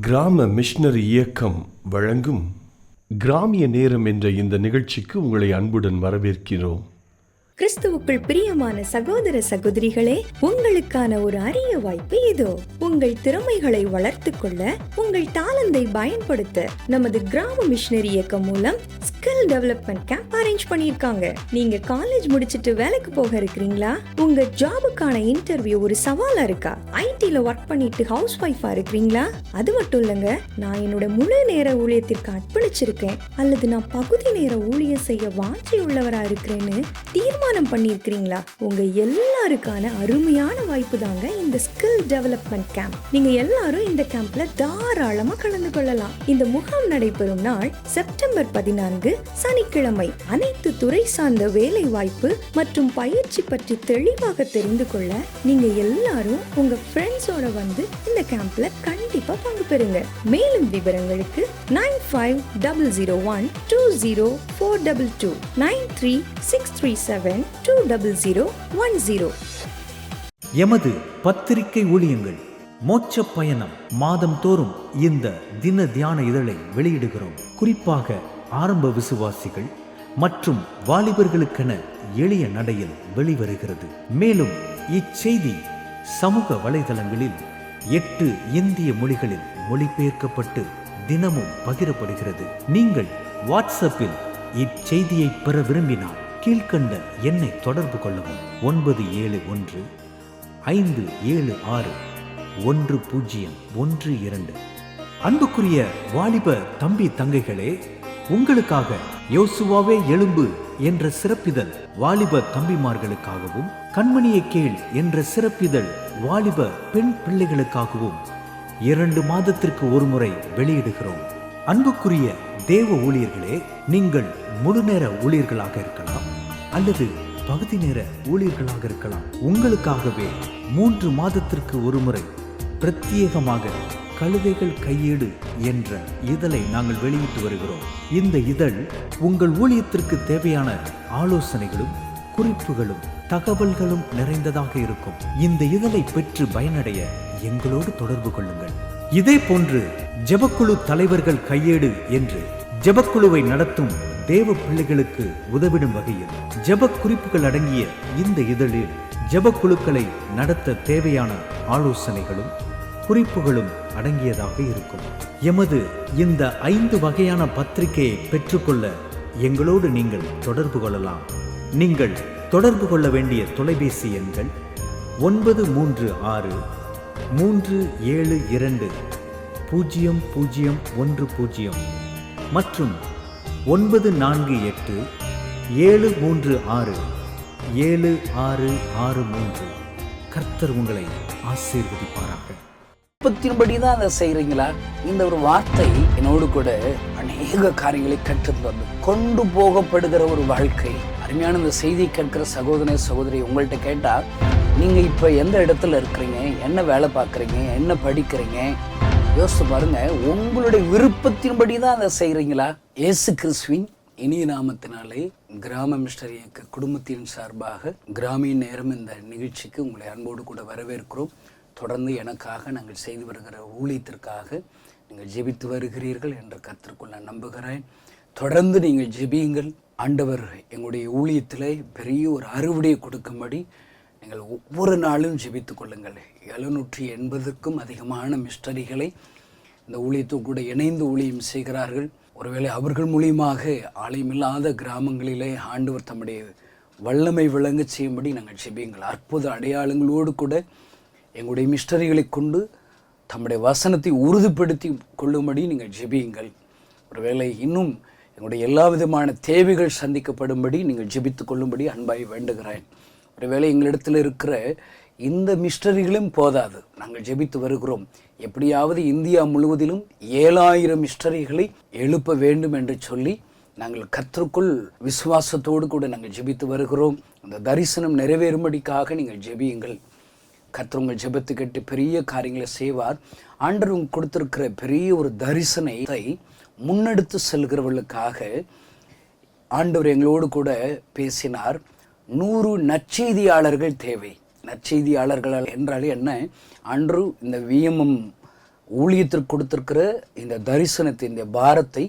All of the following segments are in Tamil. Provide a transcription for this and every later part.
கிராம மிஷனரி இயக்கம் வழங்கும் கிராமிய நேரம் என்ற இந்த நிகழ்ச்சிக்கு உங்களை அன்புடன் வரவேற்கிறோம். கிறிஸ்துவுக்குள் பிரியமான சகோதர சகோதரிகளே உங்களுக்கான ஒரு அரிய வாய்ப்பு இதோ. உங்கள் திறமைகளை வளர்த்து கொள்ள உங்கள் தாளந்தை பயன்படுத்த நமது கிராம மிஷனரி இயக்கம் மூலம் ஸ்கில் டெவலப்மெண்ட் கேம்ப் அரேஞ்ச் பண்ணியிருக்காங்க. நீங்க காலேஜ் முடிச்சிட்டு வேலைக்கு போக இருக்கிறீங்களா? உங்க ஜாபுக்கான இன்டர்வியூ ஒரு சவாலா இருக்கா? ஐடில ஒர்க் பண்ணிட்டு ஹவுஸ் ஒய்ஃபா இருக்கிறீங்களா? அது மட்டும் இல்லைங்க நான் என்னோட முழு நேர ஊழியத்திற்கு அர்ப்பணிச்சிருக்கேன். அல்லது நான் பகுதி நேர ஊழியம் செய்ய வாஞ்சி உள்ளவரா இருக்கிறேன்னு தீர்மானம் பண்ணியிருக்கிறீங்களா? உங்க எல்லாருக்கான அருமையான வாய்ப்பு தாங்க இந்த ஸ்கில் டெவலப்மெண்ட் கேம்ப் நீங்க எல்லாரும் இந்த கேம்ப்ல தாராளமா கலந்து கொள்ளலாம். இந்த முகாம் நடைபெறும் நாள் செப்டம்பர் பதினான்கு சனிக்கிழமை அனைத்து துறை சார்ந்த வேலை வாய்ப்பு மற்றும் பயிற்சி பற்றி தெளிவாக தெரிந்து கொள்ள நீங்க எல்லாரும் உங்க ஃப்ரெண்ட்ஸோட வந்து இந்த கேம்ப்ல கண்டிப்பா பங்கு பெறுங்க. மேலும் விவரங்களுக்கு nine five double zero one two zero four double two nine three six three seven two double zero one zero எமது பத்திரிகை ஊழியங்கள் மோட்ச பயணம் மாதம் தோறும் இந்த தின தியான இதழை வெளியிடுகிறோம். குறிப்பாக ஆரம்ப விசுவாசிகள் மற்றும் வாலிபர்களுக்கென எளிய நடையில் வெளிவருகிறது. மேலும் இச்செய்தி சமூக வலைதளங்களில் எட்டு இந்திய மொழிகளில் மொழிபெயர்க்கப்பட்டு தினமும் பகிரப்படுகிறது. நீங்கள் வாட்ஸ்அப்பில் இச்செய்தியை பெற விரும்பினால் கீழ்கண்ட எண்ணை தொடர்பு கொள்ளவும். ஒன்பது ஏழு ஒன்று ஐந்து ஏழு ஆறு ஒன்று பூஜ்ஜியம் ஒன்று இரண்டு. அன்புக்குரிய வாலிப தம்பி தங்கைகளே உங்களுக்காக யோசுவாவே எழும்பு என்ற சிறப்பிதழ் வாலிப தம்பிமார்களுக்காகவும் கண்மணியை கேள் என்ற சிறப்பிதழ் வாலிப பெண் பிள்ளைகளுக்காகவும் இரண்டு மாதத்திற்கு ஒருமுறை வெளியிடுகிறோம். அன்புக்குரிய தேவ ஊழியர்களே நீங்கள் முழு நேர ஊழியர்களாக இருக்கலாம் அல்லது பகுதி நேர ஊழியர்களாக இருக்கலாம். உங்களுக்காகவே மூன்று மாதத்திற்கு ஒருமுறை பிரத்யேகமாக கழுதைகள் கையேடு என்ற இதழை நாங்கள் வெளியிட்டு வருகிறோம். இந்த இதழ் உங்கள் ஊழியத்திற்கு தேவையான ஆலோசனைகளும் குறிப்புகளும் தகவல்களும் நிறைந்ததாக இருக்கும். இந்த இதழை பெற்று பயனடைய எங்களோடு தொடர்பு கொள்ளுங்கள். இதே போன்று ஜெபக்குழு தலைவர்கள் கையேடு என்று ஜெபக்குழுவை நடத்தும் தேவ பிள்ளைகளுக்கு உதவிடும் வகையில் ஜெப குறிப்புகள் அடங்கிய இந்த இதழில் ஜெபக்குழுக்களை நடத்த தேவையான ஆலோசனைகளும் குறிப்புகளும் அடங்கியதாக இருக்கும். எமது இந்த ஐந்து வகையான பத்திரிகையை பெற்றுக்கொள்ள எங்களோடு நீங்கள் தொடர்பு கொள்ளலாம். நீங்கள் தொடர்பு கொள்ள வேண்டிய தொலைபேசி எண்கள் ஒன்பது மூன்று ஆறு மூன்று ஏழு இரண்டு பூஜ்ஜியம் பூஜ்ஜியம் ஒன்று பூஜ்ஜியம் மற்றும் ஒன்பது நான்கு எட்டு ஏழு மூன்று ஆறு ஏழு ஆறு ஆறு மூன்று. கர்த்தர் உங்களை ஆசீர்வதிப்பாராம் விருப்பத்தின்படி தான் அதை செய்கிறீங்களா இந்த ஒரு வார்த்தை என்னோடு கூட அநேக காரியங்களை கற்றுத் கொண்டு போகப்படுகிற ஒரு வாழ்க்கை. அருமையான இந்த செய்தி கேட்கிற சகோதர சகோதரி உங்கள்கிட்ட கேட்டால் நீங்கள் இப்போ எந்த இடத்துல இருக்கிறீங்க? என்ன வேலை பார்க்குறீங்க? என்ன படிக்கிறீங்க? யோசித்து பாருங்க உங்களுடைய விருப்பத்தின்படி தான் அதை செய்கிறீங்களா ஏசு கிறிஸ்துவின் இனிய நாமத்தினாலே கிராம மிஸ்டர் இயக்க குடும்பத்தின் சார்பாக கிராமிய நேரம் இந்த நிகழ்ச்சிக்கு உங்களை அன்போடு கூட வரவேற்கிறோம். தொடர்ந்து எனக்காக நாங்கள் செய்து வருகிற ஊழியத்திற்காக நீங்கள் ஜெபித்து வருகிறீர்கள் என்ற கருத்திற்குள் நான் நம்புகிறேன். தொடர்ந்து நீங்கள் ஜெபியுங்கள். ஆண்டவர் எங்களுடைய ஊழியத்திலே பெரிய ஒரு அறுவடையை கொடுக்கும்படி நீங்கள் ஒவ்வொரு நாளும் ஜெபித்து கொள்ளுங்கள். எழுநூற்றி எண்பதுக்கும் அதிகமான மிஸ்டரிகளை இந்த ஊழியத்தோடு கூட இணைந்து ஊழியம் செய்கிறார்கள். ஒருவேளை அவர்கள் மூலியமாக ஆலயமில்லாத கிராமங்களிலே ஆண்டவர் தம்முடைய வல்லமை விளங்க செய்யும்படி நாங்கள் ஜெபியுங்கள். அற்புத அடையாளங்களோடு கூட எங்களுடைய மிஸ்டரிகளை கொண்டு தம்முடைய வசனத்தை உறுதிப்படுத்தி கொள்ளும்படி நீங்கள் ஜெபியுங்கள். ஒருவேளை இன்னும் எங்களுடைய எல்லா விதமான தேவைகள் சந்திக்கப்படும்படி நீங்கள் ஜெபித்து கொள்ளும்படி அன்பாய் வேண்டுகிறேன். ஒருவேளை எங்களிடத்தில் இருக்கிற இந்த மிஸ்டரிகளும் போதாது. நாங்கள் ஜெபித்து வருகிறோம். எப்படியாவது இந்தியா முழுவதிலும் ஏழாயிரம் மிஸ்டரிகளை எழுப்ப வேண்டும் என்று சொல்லி நாங்கள் கற்றுக்குள் விசுவாசத்தோடு கூட நாங்கள் ஜெபித்து வருகிறோம். அந்த தரிசனம் நிறைவேறும்படிக்காக நீங்கள் ஜெபியுங்கள். கர்த்தர் உங்கள் ஜெபத்து கேட்டு பெரிய காரியங்களை செய்வார். ஆண்டர் உங்களுக்கு கொடுத்துருக்கிற பெரிய ஒரு தரிசனத்தை முன்னெடுத்து செல்கிறவர்களுக்காக ஆண்டவர் எங்களோடு கூட பேசினார். நூறு நற்செய்தியாளர்கள் தேவை. நற்செய்தியாளர்கள் என்றால் என்ன? அன்று இந்த வியமம் ஊழியத்திற்கு கொடுத்துருக்கிற இந்த தரிசனத்தை இந்த பாரத்தை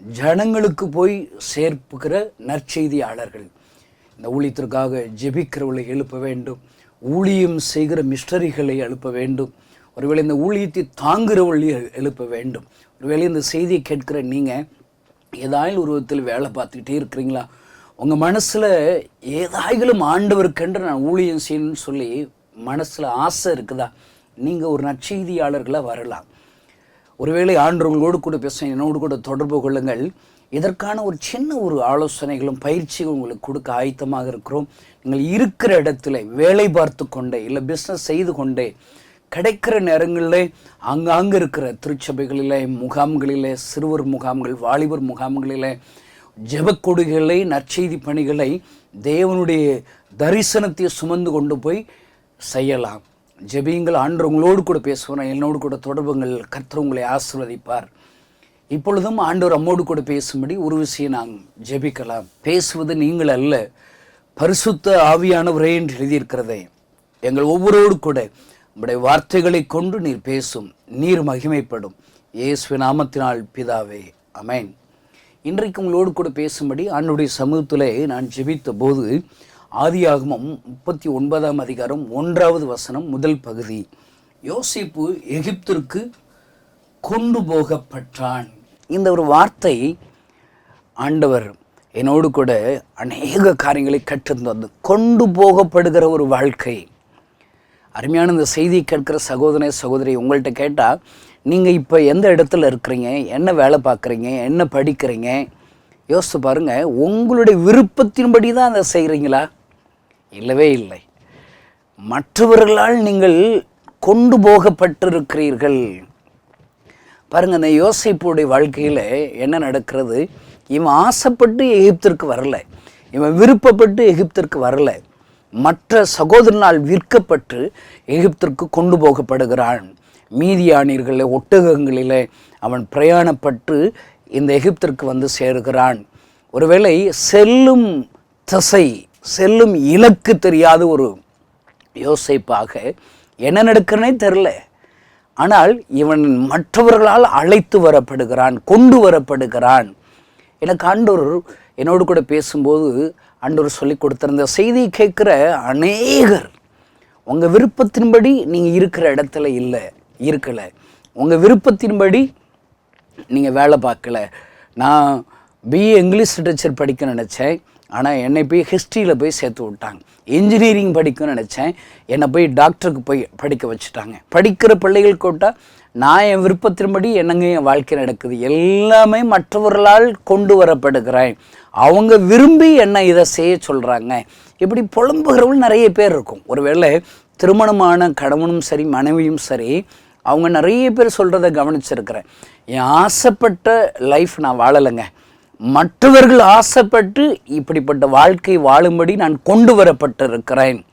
ஜனங்களுக்கு போய் சேர்ப்புகிற நற்செய்தியாளர்கள். இந்த ஊழியத்திற்காக ஜெபிக்கிறவர்களை எழுப்ப வேண்டும். ஊழியம் செய்கிற மிஸ்டரிகளை எழுப்ப வேண்டும். ஒருவேளை இந்த ஊழியத்தை தாங்குகிறவர்களை எழுப்ப வேண்டும். ஒருவேளை இந்த செய்தியை கேட்கிற நீங்கள் ஏதாயில் உருவத்தில் வேலை பார்த்துக்கிட்டே இருக்கிறீங்களா? உங்கள் மனசில் ஏதாயிலும் ஆண்டவருக்கென்று நான் ஊழியம் செய்யணும்னு சொல்லி மனசில் ஆசை இருக்குதா? நீங்கள் ஒரு நற்செய்தியாளர்களாக வரலாம். ஒருவேளை ஆண்டவங்களோடு கூட பேச என்னோடு கூட தொடர்பு கொள்ளுங்கள். இதற்கான ஒரு சின்ன ஒரு ஆலோசனைகளும் பயிற்சியும் உங்களுக்கு கொடுக்க ஆயத்தமாக இருக்கிறோம். நீங்கள் இருக்கிற இடத்துல வேலை பார்த்து கொண்டே இல்லை பிஸ்னஸ் செய்து கொண்டே கிடைக்கிற நேரங்களில் ஆங்காங்கே இருக்கிற திருச்சபைகளில் முகாம்களில் சிறுவர் முகாம்கள் வாலிபர் முகாம்களில் ஜெபக்கொடிகளை நற்செய்தி பணிகளை தேவனுடைய தரிசனத்தை சுமந்து கொண்டு போய் செய்யலாம். ஜெபியுங்கள் ஆண்டவங்களோடு கூட பேசுவேன் என்னோடு கூட தொடர்புங்கள் கர்த்தர் உங்களை ஆசிர்வதிப்பார். இப்பொழுதும் ஆண்டவர் அம்மோடு கூட பேசும்படி ஒரு விஷயம் நாம் ஜெபிக்கலாம். பேசுவது நீங்கள் அல்ல பரிசுத்த ஆவியானவரே என்று எழுதியிருக்கிறதே. எங்கள் ஒவ்வொருவரோடு கூட உங்களுடைய வார்த்தைகளை கொண்டு நீர் பேசும் நீர் மகிமைப்படும். இயேசு நாமத்தினால் பிதாவே அமேன் இன்றைக்கு உங்களோடு கூட பேசும்படி ஆண்டுடைய சமூகத்திலே நான் ஜெபித்த போது ஆதியாகமம் முப்பத்தி ஒன்பதாம் அதிகாரம் ஒன்றாவது வசனம் முதல் பகுதி. யோசிப்பு எகிப்திற்கு கொண்டு போகப்பட்டான். இந்த ஒரு வார்த்தை ஆண்டவர் என்னோடு கூட அநேக காரியங்களை கற்றுத்தந்து கொண்டு போகப்படுகிற ஒரு வாழ்க்கை. அருமையான இந்த செய்தி கேட்கிற சகோதர சகோதரி உங்கள்கிட்ட கேட்டால் நீங்கள் இப்போ எந்த இடத்துல இருக்கிறீங்க? என்ன வேலை பார்க்குறீங்க? என்ன படிக்கிறீங்க? யோசித்து பாருங்கள் உங்களுடைய விருப்பத்தின்படி தான் அதை செய்கிறீங்களா இல்லவே இல்லை. மற்றவர்களால் நீங்கள் கொண்டு போகப்பட்டிருக்கிறீர்கள். பாருங்க இந்த யோசிப்புடைய வாழ்க்கையில் என்ன நடக்கிறது? இவன் ஆசைப்பட்டு எகிப்திற்கு வரல. இவன் விருப்பப்பட்டு எகிப்திற்கு வரல. மற்ற சகோதரனால் விற்கப்பட்டு எகிப்திற்கு கொண்டு போகப்படுகிறான். மீதியானியர்களில் ஒட்டகங்களில் அவன் பிரயாணப்பட்டு இந்த எகிப்திற்கு வந்து சேருகிறான். ஒருவேளை செல்லும் திசை செல்லும் இலக்கு தெரியாத ஒரு யோசிப்பாக என்ன நடக்கிறனே தெரில ஆனால் இவன் மற்றவர்களால் அழைத்து வரப்படுகிறான் கொண்டு வரப்படுகிறான். எனக்கு ஆண்டோர் என்னோடு கூட பேசும்போது ஆண்டோர் சொல்லி கொடுத்திருந்த செய்தியை கேட்குற அநேகர் உங்கள் விருப்பத்தின்படி நீங்கள் இருக்கிற இடத்துல இல்லை இருக்கலை. உங்கள் விருப்பத்தின்படி நீங்கள் வேலை பார்க்கல. நான் பிஏ இங்கிலீஷ் லிட்ரேச்சர் படிக்க நினச்சேன். ஆனால் என்னை போய் ஹிஸ்ட்ரியில் போய் சேர்த்து விட்டாங்க. இன்ஜினியரிங் படிக்கணும்னு நினச்சேன். என்னை போய் டாக்டருக்கு போய் படிக்க வச்சுட்டாங்க. படிக்கிற பிள்ளைகள் கூட்டால் நான் என் விருப்பத்தின்படி என்னங்க என் வாழ்க்கை நடக்குது? எல்லாமே மற்றவர்களால் கொண்டு வரப்படுகிறேன். அவங்க விரும்பி என்ன இதை செய்ய சொல்கிறாங்க இப்படி புலம்புகிறவங்க நிறைய பேர் இருக்கும். ஒருவேளை திருமணமான கணவனும் சரி மனைவியும் சரி அவங்க நிறைய பேர் சொல்கிறத கவனிச்சிருக்கிறேன். என் ஆசைப்பட்ட லைஃப் நான் வாழலைங்க. மற்றவர்கள் ஆசைப்பட்டு இப்படிப்பட்ட வாழ்க்கை வாழும்படி நான் கொண்டு வரப்பட்டிருக்கிறேன்.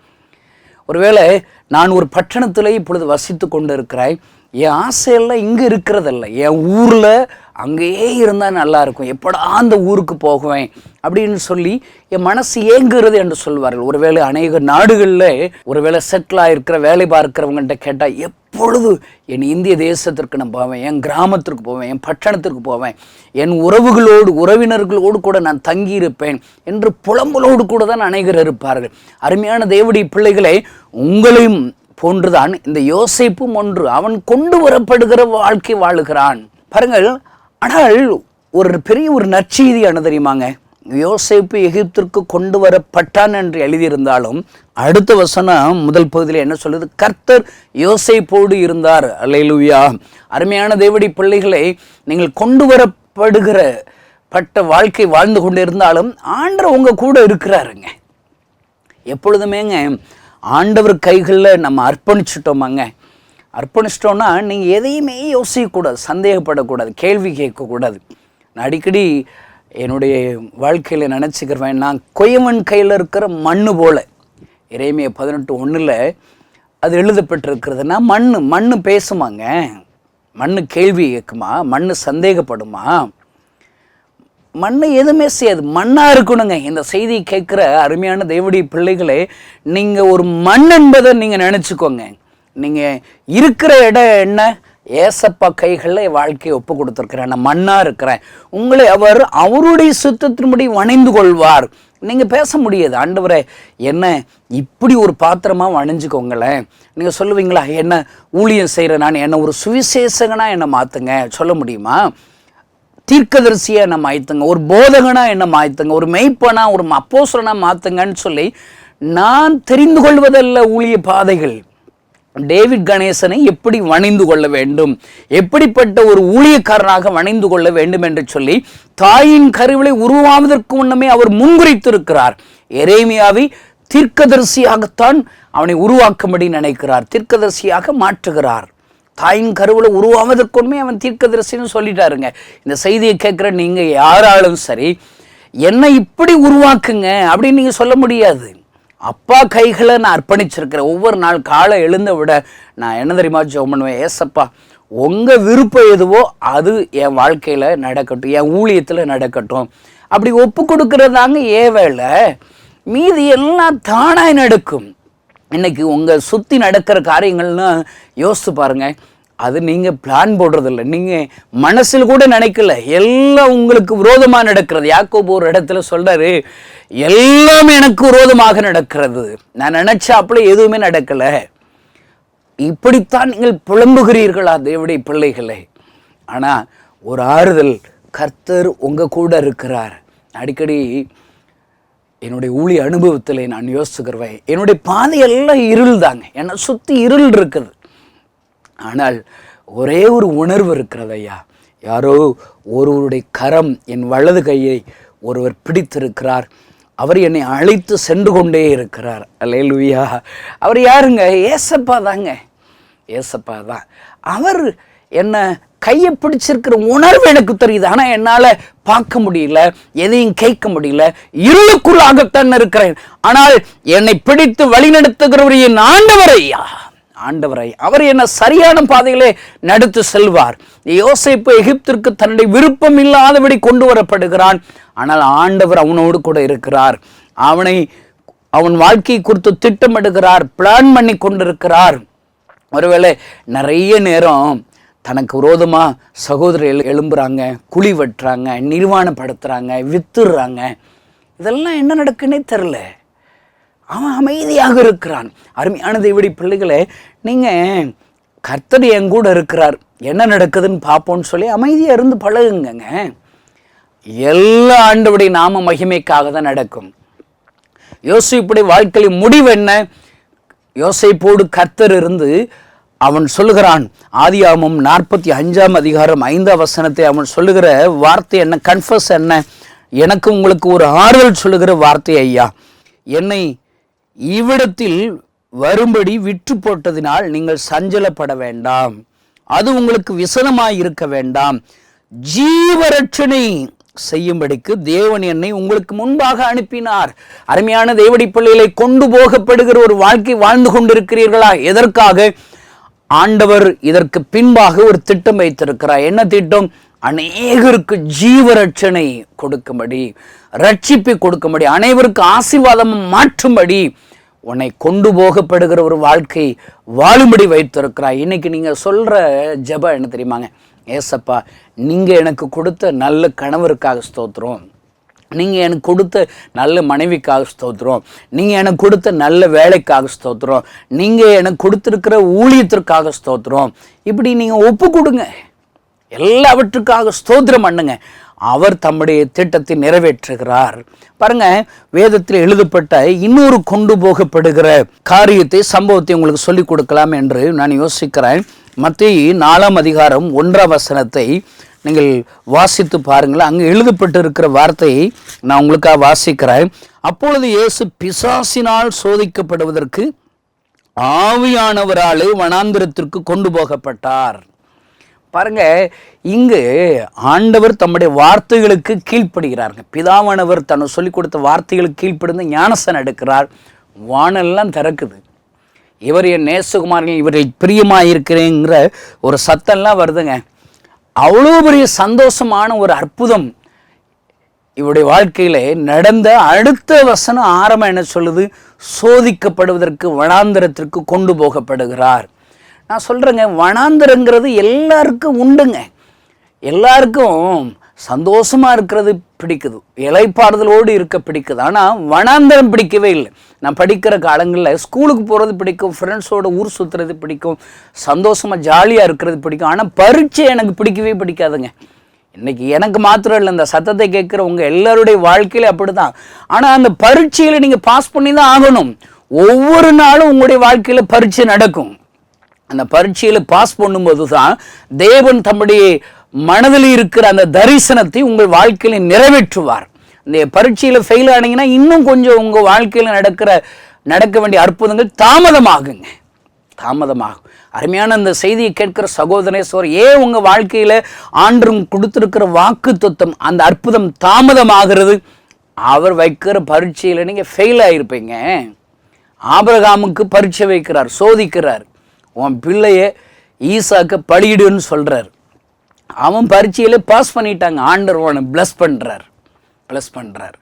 ஒருவேளை நான் ஒரு பட்டணத்தில் இப்பொழுது வசித்து கொண்டிருக்கிறேன். என் ஆசையெல்லாம் இங்கே இருக்கிறதல்ல. என் ஊரில் அங்கேயே இருந்தால் நல்லா இருக்கும். எப்படா அந்த ஊருக்கு போகுவேன் அப்படின்னு சொல்லி என் மனசு ஏங்குறது என்று சொல்வார்கள். ஒருவேளை அநேக நாடுகளில் ஒருவேளை செட்டில் ஆகிருக்கிற வேலை பார்க்குறவங்கள்ட்ட கேட்டால் எப்பொழுது என் இந்திய தேசத்திற்கு நான் போவேன் என் கிராமத்திற்கு போவேன் என் பட்டணத்திற்கு போவேன் என் உறவுகளோடு உறவினர்களோடு கூட நான் தங்கியிருப்பேன் என்று புலம்பலோடு கூட தான் அநேகர் இருப்பார்கள். அருமையான தேவடி பிள்ளைகளை உங்களையும் போன்றுதான் இந்த யோசிப்பும் ஒன்று. அவன் கொண்டு வரப்படுகிற வாழ்க்கை வாழுகிறான். பாருங்கள் ஆனால் ஒரு பெரிய ஒரு நற்செய்தியான தெரியுமாங்க? யோசிப்பு எகிப்திற்கு கொண்டு வரப்பட்டான் என்று எழுதியிருந்தாலும் அடுத்த வசனம் முதல் பகுதியில் என்ன சொல்லுது? கர்த்தர் யோசைப்போடு இருந்தார். அலையலுவியா அருமையான தேவடி பிள்ளைகளை நீங்கள் கொண்டு வரப்படுகிற பட்ட வாழ்க்கை வாழ்ந்து கொண்டு இருந்தாலும் ஆண்டர் உங்க கூட இருக்கிறாருங்க. எப்பொழுதுமேங்க ஆண்டவர் கைகளில் நம்ம அர்ப்பணிச்சிட்டோமாங்க. அர்ப்பணிச்சிட்டோன்னா நீங்கள் எதையுமே யோசிக்கக்கூடாது சந்தேகப்படக்கூடாது கேள்வி கேட்கக்கூடாது. நான் அடிக்கடி என்னுடைய வாழ்க்கையில் நினச்சிக்கிறேன் நான் கொயவன் கையில் இருக்கிற மண்ணு போல். இறைமைய பதினெட்டு ஒன்றில் அது எழுதப்பட்டிருக்கிறதுனா மண் மண் பேசுமாங்க. மண் கேள்வி கேட்குமா? மண் சந்தேகப்படுமா? மண்ணை எதுவுமே செய்யாது. மண்ணாக இருக்கணுங்க. இந்த செய்தி கேட்குற அருமையான தேவடைய பிள்ளைகளே நீங்கள் ஒரு மண் என்பதை நீங்கள் நினச்சிக்கோங்க. நீங்கள் இருக்கிற இடம் என்ன? ஏசப்பா கைகளில் என் வாழ்க்கையை ஒப்பு கொடுத்துருக்கிறேன் நான் மண்ணாக இருக்கிறேன். உங்களை அவர் அவருடைய சுத்தத்தின்படி வணைந்து கொள்வார். நீங்கள் பேச முடியாது. ஆண்டவரே என்ன இப்படி ஒரு பாத்திரமாக வணிஞ்சுக்கோங்களேன். நீங்கள் சொல்லுவீங்களா என்ன ஊழியம் செய்கிற நான்? என்ன ஒரு சுவிசேஷகனாக என்னை மாற்றுங்க சொல்ல முடியுமா? தீர்க்கதரிசியாக என்ன மாய்த்துங்க? ஒரு போதகனா என்ன மாய்த்துங்க? ஒரு மெய்ப்பனா ஒரு அப்போசரனாக மாத்துங்கன்னு சொல்லி நான் தெரிந்து கொள்வதல்ல ஊழிய பாதைகள். டேவிட் கணேசனை எப்படி வணிந்து கொள்ள வேண்டும்? எப்படிப்பட்ட ஒரு ஊழியக்காரனாக வணிந்து கொள்ள வேண்டும் என்று சொல்லி தாயின் கருவிலை உருவாவதற்கு முன்னமே அவர் முன்குறித்திருக்கிறார். எரேமியாவை தீர்க்கதரிசியாகத்தான் அவனை உருவாக்கும்படி நினைக்கிறார். தீர்க்கதரிசியாக மாற்றுகிறார். தாயின் கருவில் உருவாவதற்குமே அவன் தீர்க்கதரிசின்னு சொல்லிட்டாருங்க. இந்த செய்தியை கேட்குற நீங்கள் யாராலும் சரி என்னை இப்படி உருவாக்குங்க அப்படின்னு நீங்கள் சொல்ல முடியாது. அப்பா கைகளை நான் அர்ப்பணிச்சிருக்கிறேன். ஒவ்வொரு நாள் காலை எழுந்த விட நான் என்ன தெரியுமா ஜோம் பண்ணுவேன்? ஏசப்பா உங்கள் விருப்பம் எதுவோ அது என் வாழ்க்கையில் நடக்கட்டும் என் ஊழியத்தில் நடக்கட்டும். அப்படி ஒப்பு கொடுக்கறதாங்க ஏ வேலை மீதி எல்லாம் தானாய் நடக்கும். இன்றைக்கி உங்கள் சுற்றி நடக்கிற காரியங்கள்னு யோசித்து பாருங்கள் அது நீங்கள் பிளான் போடுறதில்ல. நீங்கள் மனசில் கூட நினைக்கல. எல்லாம் உங்களுக்கு விரோதமாக நடக்கிறது. யாக்கோ ஒரு இடத்துல சொல்கிறாரு எல்லாம் எனக்கு விரோதமாக நடக்கிறது. நான் நினச்சாப்புல எதுவுமே நடக்கலை. இப்படித்தான் நீங்கள் புலம்புகிறீர்களா தேவடைய பிள்ளைகளே? ஆனால் ஒரு ஆறுதல் கர்த்தர் உங்கள் கூட இருக்கிறார். அடிக்கடி என்னுடைய ஊழிய அனுபவத்தில் நான் யோசிச்சுக்கிறவேன் என்னுடைய பாதை எல்லாம் இருள் தாங்க என்னை சுற்றி இருள் இருக்குது. ஆனால் ஒரே ஒரு உணர்வு இருக்கிறது ஐயா. யாரோ ஒருவருடைய கரம் என் வலது கையை ஒருவர் பிடித்திருக்கிறார். அவர் என்னை அழைத்து சென்று கொண்டே இருக்கிறார். அலையலுவியா அவர் யாருங்க? ஏசப்பா தாங்க. ஏசப்பா தான். அவர் என்ன கையை பிடிச்சிருக்கிற உணர்வு எனக்கு தெரியுது. ஆனால் என்னால் பார்க்க முடியல எதையும் கேட்க முடியல. இருளுக்குள்ளாகத்தான் இருக்கிறேன். ஆனால் என்னை பிடித்து வழிநடத்துகிறவர் என் ஆண்டவரையா ஆண்டவரை. அவர் என்ன சரியான பாதையிலே நடத்து செல்வார். யோசேப்பு எகிப்திற்கு தன்னுடைய விருப்பம் இல்லாதபடி கொண்டு வரப்படுகிறான். ஆனால் ஆண்டவர் அவனோடு கூட இருக்கிறார். அவனை அவன் வாழ்க்கையை குறித்து திட்டமிடுகிறார் பிளான் பண்ணி கொண்டிருக்கிறார். ஒருவேளை நிறைய நேரம் தனக்கு விரோதமாக சகோதரர் எழும்புறாங்க குழி வெட்டுறாங்க நிர்வாணப்படுத்துகிறாங்க வித்துடுறாங்க. இதெல்லாம் என்ன நடக்குன்னே தெரில அவன் அமைதியாக இருக்கிறான். அருமையான தேவடி பிள்ளைகளை நீங்கள் கர்த்தர் என் கூட இருக்கிறார். என்ன நடக்குதுன்னு பார்ப்போம்னு சொல்லி அமைதியாக இருந்து பழகுங்கங்க. எல்லா ஆண்டவுடைய நாம மகிமைக்காக தான் நடக்கும். யோசிப்புடைய வாழ்க்கையில் முடிவு என்ன? யோசைப்போடு கர்த்தர் இருந்து அவன் சொல்லுகிறான். ஆதியாமம் நாற்பத்தி அஞ்சாம் அதிகாரம் ஐந்தாம் வசனத்தை அவன் சொல்லுகிற வார்த்தை என்ன? கன்ஃபஸ் என்ன? எனக்கு உங்களுக்கு ஒரு ஆறுதல் சொல்லுகிற வார்த்தை ஐயா. என்னை இவ்விடத்தில் வரும்படி விற்று போட்டதினால் நீங்கள் சஞ்சலப்பட வேண்டாம். அது உங்களுக்கு விசனமாய் இருக்க வேண்டாம். ஜீவரட்சணை செய்யும்படிக்கு தேவன் என்னை உங்களுக்கு முன்பாக அனுப்பினார். அருமையான தேவடி பிள்ளைகளை கொண்டு போகப்படுகிற ஒரு வாழ்க்கை வாழ்ந்து கொண்டிருக்கிறீர்களா? எதற்காக? ஆண்டவர் இதற்கு பின்பாக ஒரு திட்டம் வைத்திருக்கிறார். என்ன திட்டம்? அநேகருக்கு ஜீவரட்சணை கொடுக்கும்படி ரட்சிப்பை கொடுக்கும்படி அனைவருக்கு ஆசீர்வாதம் மாற்றும்படி உன்னை கொண்டு போகப்படுகிற ஒரு வாழ்க்கை வாழும்படி வைத்திருக்கிறாய் இன்னைக்கு நீங்கள் சொல்கிற ஜப என்ன தெரியுமாங்க? ஏசப்பா நீங்கள் எனக்கு கொடுத்த நல்ல கணவருக்காக ஸ்தோத்திரம். நீங்கள் எனக்கு கொடுத்த நல்ல மனைவிக்காக ஸ்தோத்திரம். நீங்கள் எனக்கு கொடுத்த நல்ல வேலைக்காக ஸ்தோத்திரம். நீங்கள் எனக்கு கொடுத்துருக்கிற ஊழியத்திற்காக ஸ்தோத்திரம். இப்படி நீங்கள் ஒப்பு கொடுங்க. எல்லாவற்றுக்காக ஸ்தோத்திரம் பண்ணுங்க. அவர் தம்முடைய திட்டத்தை நிறைவேற்றுகிறார். பாருங்க வேதத்தில் எழுதப்பட்ட இன்னொரு கொண்டு போகப்படுகிற காரியத்தை சம்பவத்தை உங்களுக்கு சொல்லிக் கொடுக்கலாம் என்று நான் யோசிக்கிறேன். மத்திய நாலாம் அதிகாரம் ஒன்றாம் வசனத்தை நீங்கள் வாசித்து பாருங்கள். அங்கே எழுதப்பட்டிருக்கிற வார்த்தையை நான் உங்களுக்காக வாசிக்கிறேன். அப்பொழுது இயேசு பிசாசினால் சோதிக்கப்படுவதற்கு ஆவியானவராலே வனாந்திரத்திற்கு கொண்டு போகப்பட்டார். பாருங்க இங்கு ஆண்டவர் தம்முடைய வார்த்தைகளுக்கு கீழ்ப்படுகிறாருங்க. பிதாவானவர் தன்னை சொல்லி கொடுத்த வார்த்தைகளுக்கு கீழ்ப்படுந்து ஞானசன் எடுக்கிறார். வானெல்லாம் திறக்குது. இவர் என் நேசகுமாரன் இவரை பிரியமாக இருக்கிறேங்கிற ஒரு சத்தம்லாம் வருதுங்க. அவ்வளோ பெரிய சந்தோஷமான ஒரு அற்புதம் இவருடைய வாழ்க்கையில் நடந்த அடுத்த வசனம் ஆரம்பம் என்ன சொல்லுது? சோதிக்கப்படுவதற்கு வனாந்திரத்திற்கு கொண்டு போகப்படுகிறார். நான் சொல்கிறேங்க வனாந்திரங்கிறது எல்லாருக்கும் உண்டுங்க. எல்லாருக்கும் சந்தோஷமாக இருக்கிறது பிடிக்குது. இலைப்பாறுதலோடு இருக்க பிடிக்குது. ஆனால் வனாந்திரம் பிடிக்கவே இல்லை. நான் படிக்கிற காலங்களில் ஸ்கூலுக்கு போகிறது பிடிக்கும் ஃப்ரெண்ட்ஸோட ஊர் சுற்றுறது பிடிக்கும் சந்தோஷமாக ஜாலியாக இருக்கிறது பிடிக்கும். ஆனால் பரீட்சை எனக்கு பிடிக்கவே பிடிக்காதுங்க. இன்றைக்கி எனக்கு மாத்திரம் இல்லை இந்த சத்தத்தை கேட்குற உங்கள் எல்லாருடைய வாழ்க்கையில அப்படி தான் ஆனால் அந்த பரீட்சையில் நீங்கள் பாஸ் பண்ணி தான் ஆகணும். ஒவ்வொரு நாளும் உங்களுடைய வாழ்க்கையில் பரீட்சை நடக்கும். அந்த பரீட்சையில் பாஸ் பண்ணும்போது தான் தேவன் தம்முடைய மனதில் இருக்கிற அந்த தரிசனத்தை உங்கள் வாழ்க்கையில் நிறைவேற்றுவார். இந்த பரீட்சையில் ஃபெயில் ஆனீங்கன்னா இன்னும் கொஞ்சம் உங்கள் வாழ்க்கையில் நடக்கிற நடக்க வேண்டிய அற்புதங்கள் தாமதமாகுங்க. தாமதமாகும். அருமையான அந்த செய்தியை கேட்கிற சகோதரேஸ்வர் ஏன் உங்கள் வாழ்க்கையில் ஆண்டும் கொடுத்துருக்கிற வாக்கு தத்துவம் அந்த அற்புதம் தாமதமாகிறது? அவர் வைக்கிற பரீட்சையில் நீங்கள் ஃபெயில் ஆகிருப்பீங்க ஆபரகாமுக்கு பரீட்சை வைக்கிறார் சோதிக்கிறார். உன் பிள்ளைய ஈசாக்க பலியிடுன்னு சொல்கிறார் அவன் பரீட்சையில் பாஸ் பண்ணிட்டாங்க. ஆண்டர் உன்னை பிளஸ் பண்ணுறார் பிளஸ் பண்ணுறார்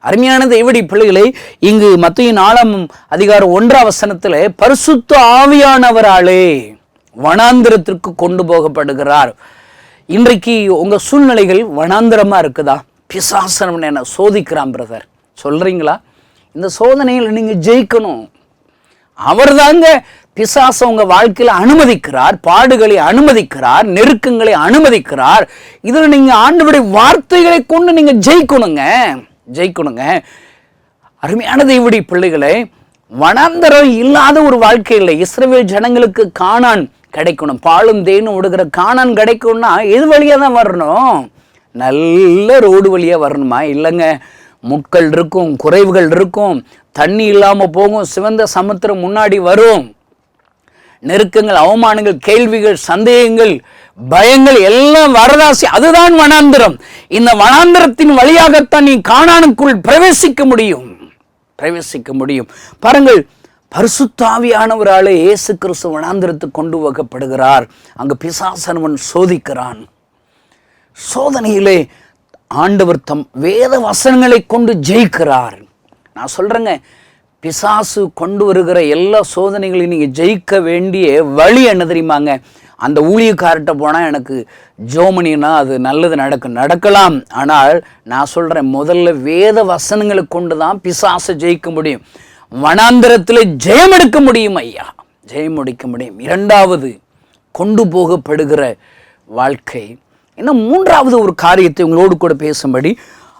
அருமையான தெய்வடி பிள்ளைகளை இங்கு மத்திய நாலாம் அதிகாரம் ஒன்றாம் வசனத்தில் பரிசுத்த ஆவியானவராலே வனாந்திரத்திற்கு கொண்டு போகப்படுகிறார். இன்றைக்கு உங்க சூழ்நிலைகள் வனாந்திரமா இருக்குதா? பிசாசனம் என்ன சோதிக்கிறான் பிரதர். சொல்றீங்களா? இந்த சோதனையில் நீங்க ஜெயிக்கணும். அவர் தாங்க பிசாச உங்கள் வாழ்க்கையில் அனுமதிக்கிறார் பாடுகளை அனுமதிக்கிறார் நெருக்கங்களை அனுமதிக்கிறார். இதில் நீங்கள் ஆண்டவருடைய வார்த்தைகளை கொண்டு நீங்கள் ஜெயிக்கணுங்க. ஜெயிக்கணுங்க. அருமையான தெய்வடி பிள்ளைகளை வனாந்தரம் இல்லாத ஒரு வாழ்க்கை இல்லை ஜனங்களுக்கு காணான் கிடைக்கணும். பாலும் தேனும் விடுகிற காணான் கிடைக்கும்னா எது வழியாக தான் வரணும்? நல்ல ரோடு வழியாக வரணுமா? இல்லைங்க. முட்கள் இருக்கும் குறைவுகள் இருக்கும். தண்ணி இல்லாமல் போகும். சிவந்த சமுத்திரம் முன்னாடி வரும். நெருக்கங்கள் அவமானங்கள் கேள்விகள் சந்தேகங்கள் பயங்கள் எல்லாம் வரதாசி அதுதான் வனாந்திரம். இந்த வனாந்திரத்தின் வழியாகத்தான் நீ காணானுக்குள் பிரவேசிக்க முடியும். பிரவேசிக்க முடியும். பாருங்கள் பரிசுத்தாவியானவராலே இயேசு கிறிஸ்து வனாந்திரத்துக்கு கொண்டு போகப்படுகிறார். அங்கு பிசாசனவன் சோதிக்கிறான். சோதனையிலே ஆண்டவர் தம் வேத வசனங்களை கொண்டு ஜெயிக்கிறார். நான் சொல்றேங்க பிசாசு கொண்டு வருகிற எல்லா சோதனைகளையும் நீங்கள் ஜெயிக்க வேண்டிய வழி என்ன தெரியுமாங்க? அந்த ஊழியக்கார்ட்ட போனால் எனக்கு ஜோமனினா அது நல்லது நடக்கும் நடக்கலாம். ஆனால் நான் சொல்கிறேன் முதல்ல வேத வசனங்களை கொண்டு தான் பிசாசை ஜெயிக்க முடியும். வனாந்திரத்தில் ஜெயம் எடுக்க முடியும் ஐயா. ஜெயம் எடுக்க முடியும். இரண்டாவது கொண்டு போகப்படுகிற வாழ்க்கை. இன்னும் மூன்றாவது ஒரு காரியத்தை உங்களோடு கூட பேசும்படி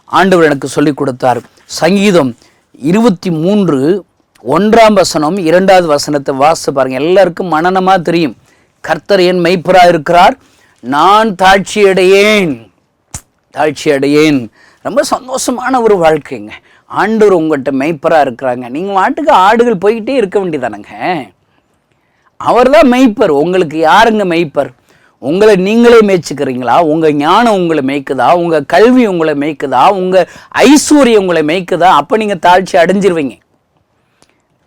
ஆண்டவர் எனக்கு சொல்லிக் கொடுத்தார். சங்கீதம் இருபத்தி மூன்று ஒன்றாம் வசனம் இரண்டாவது வசனத்தை வாசித்து பாருங்க. எல்லாருக்கும் மனநமா தெரியும். கர்த்தர் என் மெய்ப்பராக இருக்கிறார். நான் தாழ்ச்சியடையேன் அடையேன். தாழ்ச்சி அடையேன். ரொம்ப சந்தோஷமான ஒரு வாழ்க்கைங்க. ஆண்டவர் உங்கள்கிட்ட மெய்ப்பராக இருக்கிறாங்க. நீங்கள் வாட்டுக்கு ஆடுகள் போய்கிட்டே இருக்க வேண்டியதானங்க? அவர் தான் மெய்ப்பர். உங்களுக்கு யாருங்க மெய்ப்பர்? உங்களை நீங்களே மேய்ச்சிக்கிறீங்களா? உங்கள் ஞானம் உங்களை மேய்க்குதா? உங்கள் கல்வி உங்களை மேய்க்குதா? உங்கள் ஐஸ்வர்யம் உங்களை மேய்க்குதா? அப்போ நீங்கள் தாழ்ச்சி அடைஞ்சிருவீங்க.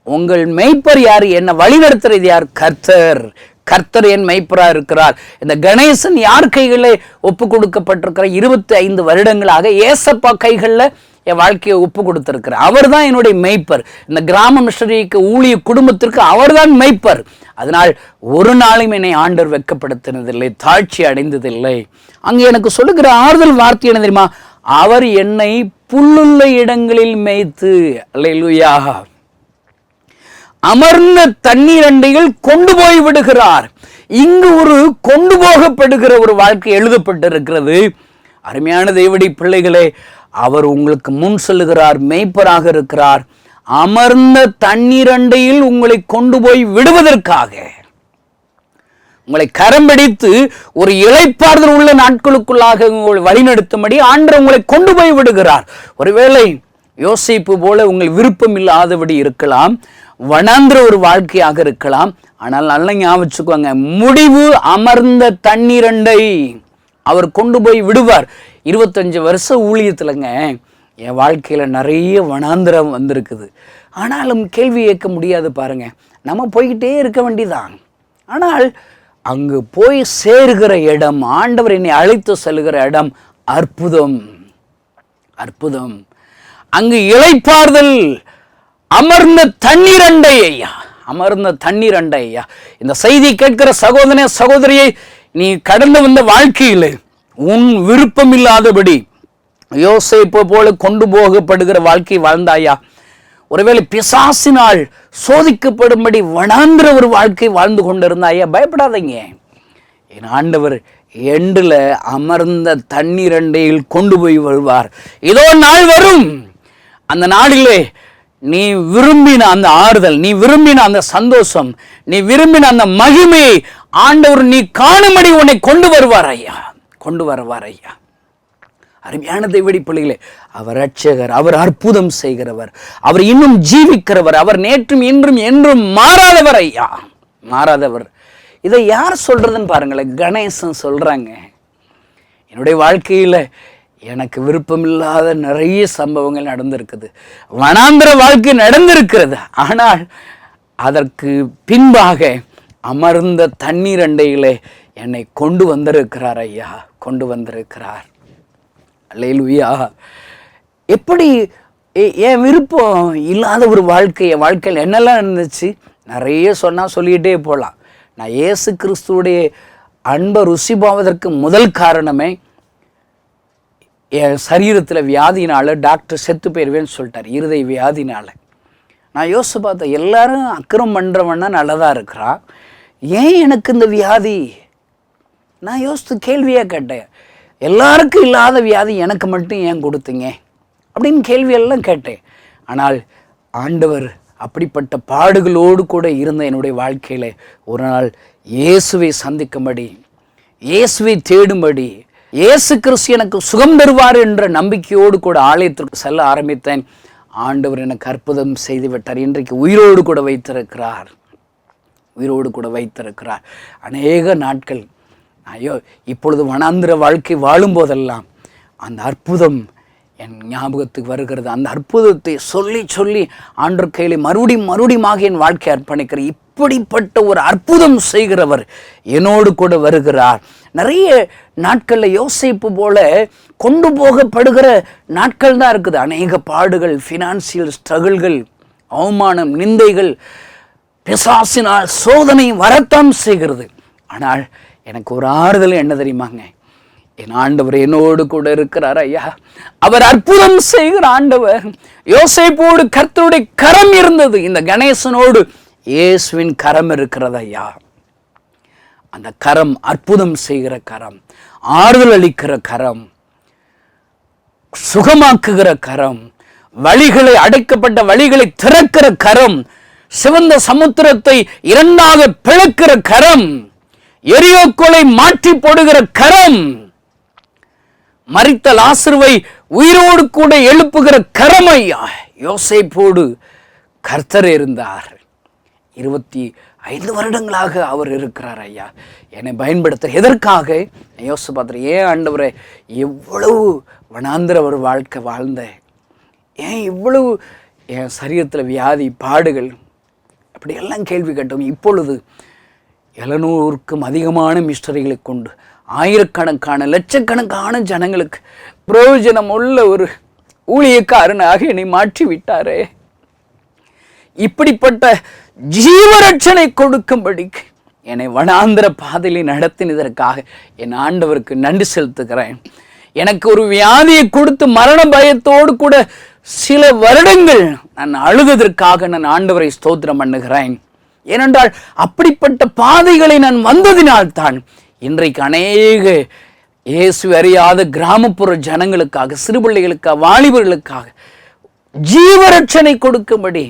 உங்கள் மெய்ப்பர் யார்? என்னை வழிநடத்துறது யார்? கர்த்தர். கர்த்தர் என் மெய்ப்பரா இருக்கிறார். இந்த கணேசன் யார் கைகளில் ஒப்பு கொடுக்கப்பட்டிருக்கிற இருபத்தி ஐந்து வருடங்களாக ஏசப்பா கைகளில் என் வாழ்க்கையை ஒப்பு கொடுத்துருக்கிறார். அவர் தான் என்னுடைய மெய்ப்பர். இந்த கிராம மிஷனரிக்கு ஊழிய குடும்பத்திற்கு அவர்தான் மெய்ப்பர். அதனால் ஒரு நாளும் என்னை ஆண்டர் வெட்கப்படுத்தினதில்லை தாழ்ச்சி அடைந்ததில்லை. அங்கே எனக்கு சொல்லுகிற ஆறுதல் வார்த்தை என்ன தெரியுமா? அவர் என்னை புல்லுள்ள இடங்களில் மேய்த்து அல்லையா அமர்ந்த தண்ணீர் அண்டையில் கொண்டு போய் விடுகிறார். இங்கு ஒரு கொண்டு போகப்படுகிற ஒரு வாழ்க்கை எழுதப்பட்டிருக்கிறது. அருமையான தேவடி பிள்ளைகளே அவர் உங்களுக்கு முன் செல்லுகிறார் மெய்ப்பராக இருக்கிறார். அமர்ந்த தண்ணீரண்டையில் உங்களை கொண்டு போய் விடுவதற்காக. உங்களை கரம்பிடித்து ஒரு இளைப்பாறுதல் உள்ள நாட்களுக்குள்ளாக உங்களை வழிநடத்தும்படி ஆண்டவர் உங்களை கொண்டு போய் விடுகிறார். ஒருவேளை யோசிப்பு போல உங்கள் விருப்பம் இல்லாதபடி இருக்கலாம் வனாந்திர ஒரு வாழ்க்கையாக இருக்கலாம். ஆனால் நல்ல ஞாபகம் முடிவு அமர்ந்த தண்ணீரண்டை. அவர் கொண்டு போய் விடுவார். இருபத்தஞ்சி வருஷ ஊழியத்துலங்க என் வாழ்க்கையில் நிறைய வனாந்திரம் வந்திருக்குது. ஆனாலும் கேள்வி கேட்க முடியாது பாருங்க. நம்ம போய்கிட்டே இருக்க வேண்டிதான். ஆனால் அங்கு போய் சேருகிற இடம் ஆண்டவர் என்னை அழைத்து செல்கிற இடம் அற்புதம். அற்புதம். அங்கு இழைப்பார்தல் அமர்ந்த தண்ணீரண்டை ஐயா. அமர்ந்த தண்ணீர் அண்டை ஐயா. இந்த செய்தி கேட்கிற சகோதரனே சகோதரியை நீ கடந்து வந்த வாழ்க்கையில் உன் விருப்பம் இல்லாதபடி யோசேப்பு போல கொண்டு போகப்படுகிற வாழ்க்கை வாழ்ந்தாயா? ஒருவேளை பிசாசினால் சோதிக்கப்படும்படி வனாந்திர ஒரு வாழ்க்கை வாழ்ந்து கொண்டிருந்தாயா? பயப்படாதீங்க. என் ஆண்டவர் எண்டில் அமர்ந்த தண்ணீர் அண்டையில் கொண்டு போய் வருவார். ஏதோ நாள் வரும். அந்த நாளிலே நீ விரும்பின அந்த ஆறுதல் நீ விரும்பின அந்த சந்தோஷம் நீ விரும்பின அந்த மகிமையை ஆண்டவர் நீ காணும்படி உன்னை கொண்டு வருவார் ஐயா கொண்டு வருவார் ஐயா. அருமையான தேவடி பிள்ளைகளே அவர் ரட்சகர் அவர் அற்புதம் செய்கிறவர் அவர் இன்னும் ஜீவிக்கிறவர் அவர் நேற்றும் இன்றும் என்றும் மாறாதவர் ஐயா மாறாதவர். இதை யார் சொல்றதுன்னு பாருங்களேன் கணேசன் சொல்றாங்க. என்னுடைய வாழ்க்கையில் எனக்கு விருப்பமில்லாத நிறைய சம்பவங்கள் நடந்திருக்குது. வனாந்திர வாழ்க்கை நடந்திருக்கிறது. ஆனால் அதற்கு பின்பாக அமர்ந்த தண்ணீர் அண்டையிலே என்னை கொண்டு வந்திருக்கிறார் ஐயா கொண்டு வந்திருக்கிறார். அல்லேலூயா. எப்படி என் விருப்பம் இல்லாத ஒரு வாழ்க்கை என் வாழ்க்கையில் என்னெல்லாம் இருந்துச்சு நிறைய சொன்னால் சொல்லிகிட்டே போகலாம் நான் இயேசு கிறிஸ்துவோடைய அன்பை ருசி போவதற்கு முதல் காரணமே என் சரீரத்தில் வியாதினால் டாக்டர் செத்து போயிடுவேன்னு சொல்லிட்டார் இருதய வியாதினால். நான் யோசித்து பார்த்தேன் எல்லாரும் அக்கிரம் பண்ணுறவன்னா நல்லதாக இருக்கிறான் ஏன் எனக்கு இந்த வியாதி? நான் யோசித்து கேள்வியாக கேட்டேன் எல்லாருக்கும் இல்லாத வியாதி எனக்கு மட்டும் ஏன் கொடுத்தீங்க? அப்படின்னு கேள்வியெல்லாம் கேட்டேன். ஆனால் ஆண்டவர் அப்படிப்பட்ட பாடுகளோடு கூட இருந்த என்னுடைய வாழ்க்கையில் ஒரு நாள் இயேசுவை சந்திக்கும்படி இயேசுவை தேடும்படி இயேசு கிறிஸ்து எனக்கு சுகம் தருவார் என்ற நம்பிக்கையோடு கூட ஆலயத்திற்கு செல்ல ஆரம்பித்தேன். ஆண்டவர் எனக்கு அற்புதம் செய்து விட்டார் இன்றைக்கு உயிரோடு கூட வைத்திருக்கிறார். உயிரோடு கூட வைத்திருக்கிறார். அநேக நாட்கள் ஐயோ இப்பொழுது வனாந்திர வாழ்க்கை வாழும்போதெல்லாம் அந்த அற்புதம் என் ஞாபகத்துக்கு வருகிறது. அந்த அற்புதத்தை சொல்லி சொல்லி ஆண்டர் கையிலே மறுபடியும் மறுபடியுமாக என் வாழ்க்கை அர்ப்பணிக்கிறேன் அப்படிப்பட்ட ஒரு அற்புதம் செய்கிறவர் என்னோடு கூட வருகிறார். நிறைய நாட்களில் யோசிப்பு போல கொண்டு போகப்படுகிற நாட்கள் தான் இருக்குது. அநேக பாடுகள் ஃபினான்சியல் ஸ்ட்ரகிள்கள் அவமானம் நிந்தைகள் பிசாசினால் சோதனை வரத்தான் செய்கிறது. ஆனால் எனக்கு ஒரு ஆறுதல் என்ன தெரியுமாங்க? என் ஆண்டவர் என்னோடு கூட இருக்கிறார் ஐயா. அவர் அற்புதம் செய்கிற ஆண்டவர். யோசைப்போடு கர்த்தருடைய கரம் இருந்தது. இந்த கணேசனோடு இயேசுவின் கரம் இருக்கிறது ஐயா அந்த கரம் அற்புதம் செய்கிற கரம் ஆறுதல் அளிக்கிற கரம் சுகமாக்குகிற கரம் வழிகளை அடைக்கப்பட்ட வழிகளை திறக்கிற கரம் சிவந்த சமுத்திரத்தை இரண்டாக பிளக்கிற கரம் எரியோக்கோலை மாற்றி போடுகிற கரம் மறித்தல் லாசருவை உயிரோடு கூட எழுப்புகிற கரம் ஐயா. யோசைப்போடு கர்த்தர் இருந்தார். இருபத்தி ஐந்து வருடங்களாக அவர் இருக்கிறார் ஐயா. என்னை பயன்படுத்த எதற்காக? யோசித்து யோசிச்சு ஏன் ஆண்டவரை எவ்வளவு வனாந்திர ஒரு வாழ்க்கை வாழ்ந்த ஏன் இவ்வளவு என் சரீரத்தில் வியாதி பாடுகள் அப்படியெல்லாம் கேள்வி கேட்டோம். இப்பொழுது எழுநூறுக்கும் அதிகமான மிஸ்டரிகளை கொண்டு ஆயிரக்கணக்கான லட்சக்கணக்கான ஜனங்களுக்கு பிரயோஜனம் உள்ள ஒரு ஊழியக்காரனாக என்னை மாற்றி விட்டாரே இப்படிப்பட்ட ஜீவரட்சனை கொடுக்கும்படிக்கு என்னை வனாந்திர பாதையிலே நடத்தினதற்காக என் ஆண்டவருக்கு நன்றி செலுத்துகிறேன். எனக்கு ஒரு வியாதியை கொடுத்து மரண பயத்தோடு கூட சில வருடங்கள் நான் அழுததற்காக நான் ஆண்டவரை ஸ்தோத்திரம் பண்ணுகிறேன். ஏனென்றால் அப்படிப்பட்ட பாதைகளை நான் வந்ததினால்தான் இன்றைக்கு அநேக இயேசு அறியாத கிராமப்புற ஜனங்களுக்காக சிறுபிள்ளைகளுக்காக வாலிபர்களுக்காக ஜீவரட்சனை கொடுக்கும்படி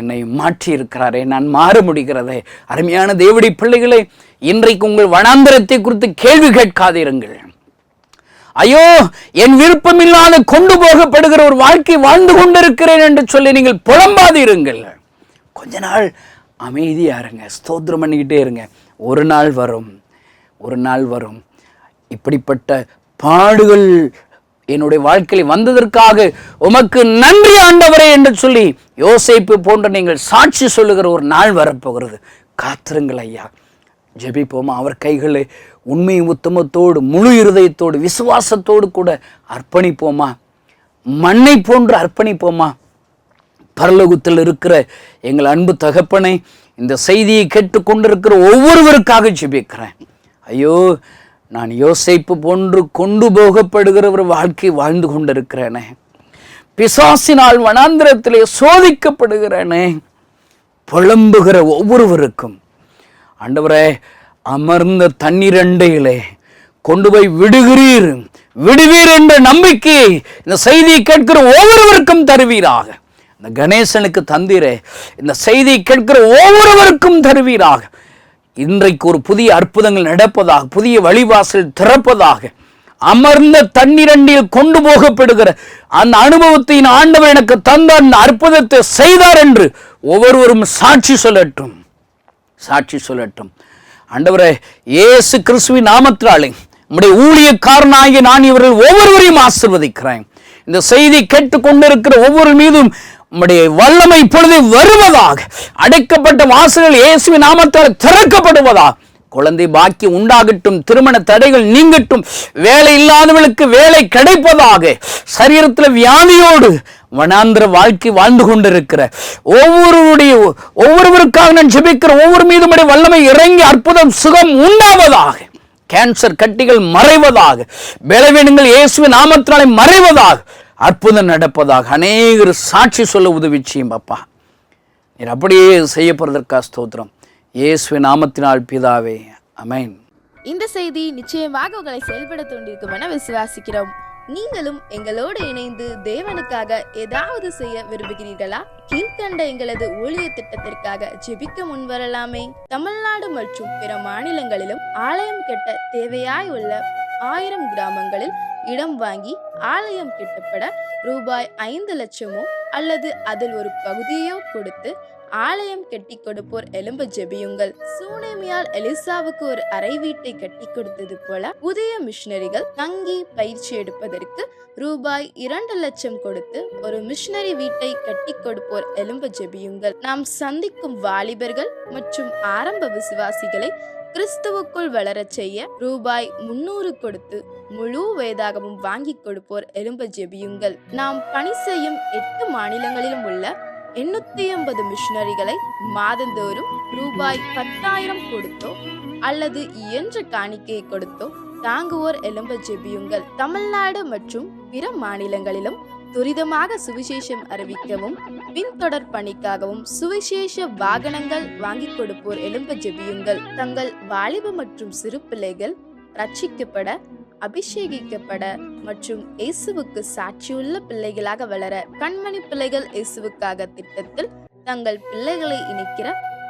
என்னை மாற்றி இருக்கிறாரே நான் மாற முடிகிறதே. அருமையான தேவடி பிள்ளைகளே இன்றைக்கு உங்கள் வனாந்தரத்தை குறித்து கேள்வி கேட்காதிருங்கள். ஐயோ என் விருப்பமில்லாத கொண்டு போகப்படுகிற ஒரு வாழ்க்கை வாழ்ந்து கொண்டிருக்கிறேன் என்று சொல்லி நீங்கள் புலம்பாதிருங்கள். கொஞ்ச நாள் அமைதியாக இருங்க ஸ்தோத்திரம் பண்ணிக்கிட்டே இருங்க. ஒரு நாள் வரும் ஒரு நாள் வரும். இப்படிப்பட்ட பாடுகள் என்னுடைய வாழ்க்கையில் வந்ததற்காக உமக்கு நன்றி ஆண்டவரே என்று சொல்லி யோசிப்பு போன்ற நீங்கள் சாட்சி சொல்லுகிற ஒரு நாள் வரப்போகிறது. காத்திருங்கள் ஐயா. ஜெபிப்போமா? அவர் கைகளை உண்மை உத்தமத்தோடு முழு இருதயத்தோடு விசுவாசத்தோடு கூட அர்ப்பணிப்போமா? மண்ணை போன்று அர்ப்பணிப்போமா? பரலோகத்தில் இருக்கிற எங்கள் அன்பு தகப்பனை இந்த செய்தியை கேட்டுக்கொண்டிருக்கிற ஒவ்வொருவருக்காக ஜெபிக்கிறேன். ஐயோ நான் யோசிப்பு போன்று கொண்டு போகப்படுகிற ஒரு வாழ்க்கை வாழ்ந்து கொண்டிருக்கிறேனே. பிசாசினால் வனாந்திரத்திலே சோதிக்கப்படுகிறேனே. புலம்புகிற ஒவ்வொருவருக்கும். ஆண்டவரே அமர்ந்த தண்ணீரண்டையிலே கொண்டு போய் விடுகிறீர். விடுவீர் என்ற நம்பிக்கையை இந்த செய்தியை கேட்கிற ஒவ்வொருவருக்கும் தருவீராக. இந்த கணேசனுக்கு தந்திரே இந்த செய்தியை கேட்கிற ஒவ்வொருவருக்கும் தருவீராக. இன்றைக்கு ஒரு புதிய அற்புதங்கள் நடப்பதாக புதிய வழிவாசல் திறப்பதாக அமர்ந்த தண்ணீரண்டில் கொண்டு போகப்படுகிற அந்த அனுபவத்தின் ஆண்டவர் எனக்கு தந்த அந்த அற்புதத்தை செய்தார் என்று ஒவ்வொருவரும் சாட்சி சொல்லட்டும். சாட்சி சொல்லட்டும். ஆண்டவரே இயேசு கிறிஸ்துவின் நாமத்தினாலே நம்முடைய ஊழியக்காரனாகிய நான் இவர்கள் ஒவ்வொருவரையும் ஆசிர்வதிக்கிறேன். இந்த செய்தி கேட்டுக்கொண்டிருக்கிற ஒவ்வொரு மீதும் நம்முடைய வல்லமை இப்பொழுது வருவதாக அடைக்கப்பட்ட வாசல்கள் இயேசுவி நாமத்தால் திறக்கப்படுவதாக. குழந்தை பாக்கி உண்டாகட்டும் திருமண தடைகள் நீங்கட்டும் வேலை இல்லாதவர்களுக்கு வேலை கிடைப்பதாக சரீரத்தில் வியாதியோடு வனாந்திர வாழ்க்கை வாழ்ந்து கொண்டிருக்கிற ஒவ்வொருடைய ஒவ்வொருவருக்காக நான் ஜெபிக்கிற ஒவ்வொரு மீதும் வல்லமை இறங்கி அற்புதம் சுகம் உண்டாவதாக கேன்சர் கட்டிகள் மறைவதாக பலவீனங்கள் இயேசுவின் நாமத்தினாலே மறைவதாக அற்புதம் நடப்பதாக அநேகர் சாட்சி சொல்ல உதவி செய்யும் பாப்பா நீர் அப்படியே செய்யப்படுவதற்காக ஸ்தோத்திரம். இயேசுவின் நாமத்தினால் பிதாவே அமேன். இந்த செய்தி நிச்சயமாக உங்களை செயல்பட தூண்டிருக்கும் என விசுவாசிக்கிறோம். நீங்களும் எங்களோடு இணைந்து தேவனுக்காக ஏதாவது செய்ய விரும்புகிறீர்களா? கீழ்கண்ட எங்களது ஊழிய திட்டத்திற்காக ஜெபிக்க முன்வரலாமே. தமிழ்நாடு மற்றும் பிற மாநிலங்களிலும் ஆலயம் கட்ட தேவையாய் உள்ள ஆயிரம் கிராமங்களில் இடம் வாங்கி ஆலயம் கட்டப்பட ரூபாய் ஐந்து லட்சமோ அல்லது அதில் ஒரு பகுதியோ கொடுத்து ஆலயம் கட்டி கொடுப்போர் எலும்ப ஜெபியுங்கள். சூனேமியால் எலிசாவுக்கு ஒரு அறை வீட்டை கட்டி கொடுத்தது போல புதிய மிஷினரிகள் தங்கி பயிற்சி எடுப்பதற்கு ரூபாய் இரண்டு லட்சம் கொடுத்து ஒரு மிஷினரி வீட்டை கட்டி கொடுப்போர் எலும்ப ஜெபியுங்கள். நாம் சந்திக்கும் வாலிபர்கள் மற்றும் ஆரம்ப விசுவாசிகளை கிறிஸ்துவுக்குள் வளரச் செய்ய ரூபாய் முன்னூறு கொடுத்து முழு வேதாகமும் வாங்கி கொடுப்போர் எலும்ப ஜெபியுங்கள். நாம் பணி செய்யும் எட்டு மாநிலங்களிலும் உள்ள எண்ணூத்தி ஐம்பது மிஷினரிகளை மாதந்தோறும் ரூபாய் பத்தாயிரம் கொடுத்தோ அல்லது இயன்ற காணிக்கையை கொடுத்தோ தாங்குவோர் எலும்ப ஜெபியுங்கள். தமிழ்நாடு மற்றும் பிற மாநிலங்களிலும் துரிதமாக சுவிசேஷம் அறிவிக்கவும் பின்தொடர் பணிக்காகவும் சுவிசேஷ வாகனங்கள் வாங்கி கொடுப்போர் எழும்ப ஜெபியுங்கள். தங்கள் வாலிப மற்றும் சிறு பிள்ளைகள் ரட்சிக்கப்பட அபிஷேகிக்கப்பட மற்றும் இயேசுவுக்கு சாட்சியுள்ள பிள்ளைகளாக வளர கண்மணி பிள்ளைகள் இயேசுவுக்காக திட்டத்தில் தங்கள் பிள்ளைகளை இணைக்கிற